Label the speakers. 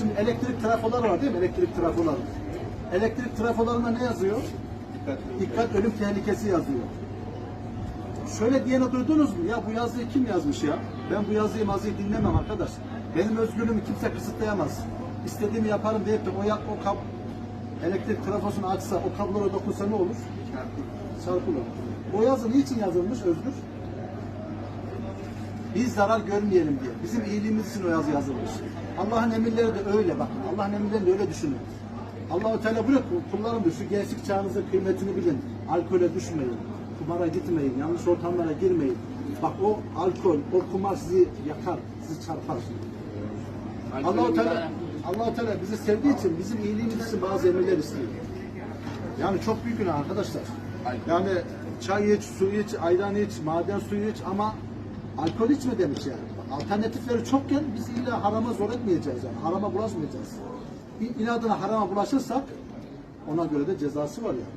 Speaker 1: Şimdi elektrik trafoları var değil mi? Elektrik trafoları. Elektrik trafolarında ne yazıyor? Dikkat ölüm tehlikesi yazıyor. Şöyle diyene duydunuz mu? Ya bu yazıyı kim yazmış ya? Ben bu yazıyı mazıyı dinlemem arkadaş. Benim özgürlüğümü kimse kısıtlayamaz. İstediğimi yaparım deyip de o, ya, o kab elektrik trafosunu açsa, o kablolara dokunsa ne olur? Çarpılır. O yazı niçin yazılmış Özgür? Biz zarar görmeyelim diye. Bizim iyiliğimiz için o yazı yazılmış. Allah'ın emirleri de öyle bakın. Allah'ın emirlerini de öyle düşünün. Allah-u Teala ki kullarım şu gençlik çağınızın kıymetini bilin. Alkole düşmeyin. Kumara gitmeyin. Yanlış ortamlara girmeyin. Bak o alkol, o kumar sizi yakar, sizi çarpar. Allah-u Teala Allah-u Teala bizi sevdiği için bizim iyiliğimiz için bazı emirler istiyor. Yani çok büyük günah arkadaşlar. Yani çay iç, su iç, ayran iç, maden suyu iç ama alkol içme demiş yani. Alternatifleri çokken biz illa harama zor etmeyeceğiz yani. Harama bulaşmayacağız. İnadına harama bulaşırsak ona göre de cezası var yani.